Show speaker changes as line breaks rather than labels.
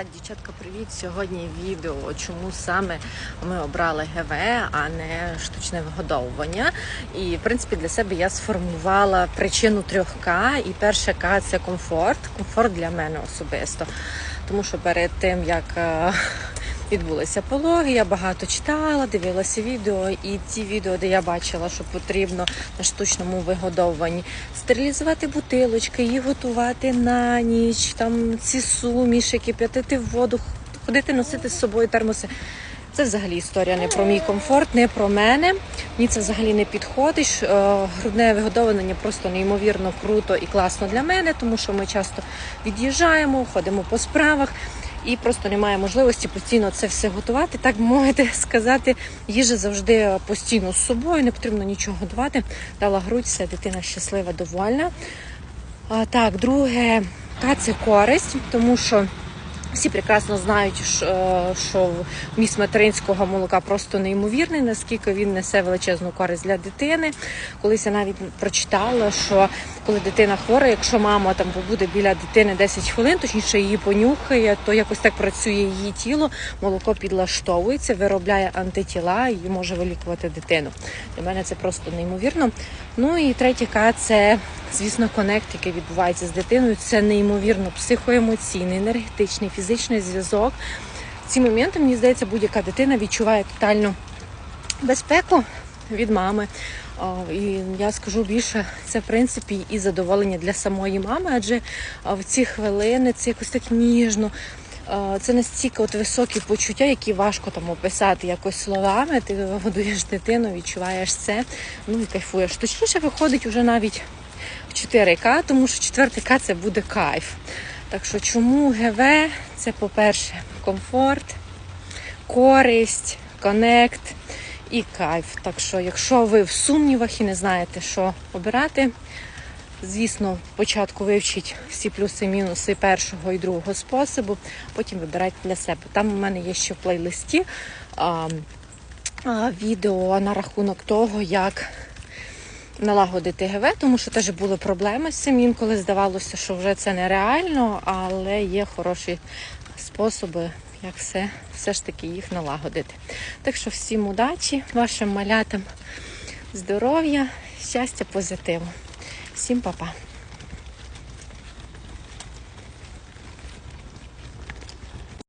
Так, дівчатка, привіт! Сьогодні відео, чому саме ми обрали ГВ, а не штучне вигодовування. І в принципі для себе я сформувала причину трьох К. І перше К це комфорт. Комфорт для мене особисто. Тому що перед тим як е, відбулися пологи, я багато читала, дивилася відео, і ті відео, де я бачила, що потрібно на штучному вигодовуванні стерилізувати бутилочки, їх готувати на ніч, там ці суміші, кип'ятити в воду, ходити носити з собою термоси. Це взагалі історія не про мій комфорт, не про мене. Мені це взагалі не підходить. Е, Грудне вигодовування просто неймовірно круто і класно для мене, тому що ми часто від'їжджаємо, ходимо по справах. І просто немає можливості постійно це все готувати. Так можете сказати, їжа завжди постійно з собою, не потрібно нічого готувати. Дала грудь, все, дитина щаслива, довольна. А, так, друге, та це користь, тому що всі прекрасно знають, що, що вміст материнського молока просто неймовірний, наскільки він несе величезну користь для дитини. Колись я навіть прочитала, що коли дитина хвора, якщо мама там побуде біля дитини 10 хвилин, точніше її понюхає, то якось так працює її тіло, молоко підлаштовується, виробляє антитіла і може вилікувати дитину. Для мене це просто неймовірно. Ну і третє це, звісно, конект, який відбувається з дитиною. Це неймовірно психоемоційний, енергетичний, фізичний зв'язок. Ці моменти, мені здається, будь-яка дитина відчуває тотальну безпеку від мами. І я скажу більше, це в принципі і задоволення для самої мами, адже в ці хвилини це якось так ніжно. Це настільки от високі почуття, які важко там описати якось словами. Ти годуєш дитину, відчуваєш це, ну і кайфуєш. Точніше виходить уже навіть в 4К, тому що 4К це буде кайф. Так що чому ГВ? Це, по-перше, комфорт, користь, конект і кайф. Так що, якщо ви в сумнівах і не знаєте, що обирати, звісно, спочатку вивчіть всі плюси і мінуси першого і другого способу, потім вибирайте для себе. Там у мене є ще в плейлисті а, а, відео на рахунок того, як налагодити ГВ, тому що теж були проблеми з цим. Інколи здавалося, що вже це нереально, але є хороші способи, як все, все ж таки їх налагодити. Так що всім удачі, вашим малятам здоров'я, щастя, позитиву. Всім па-па.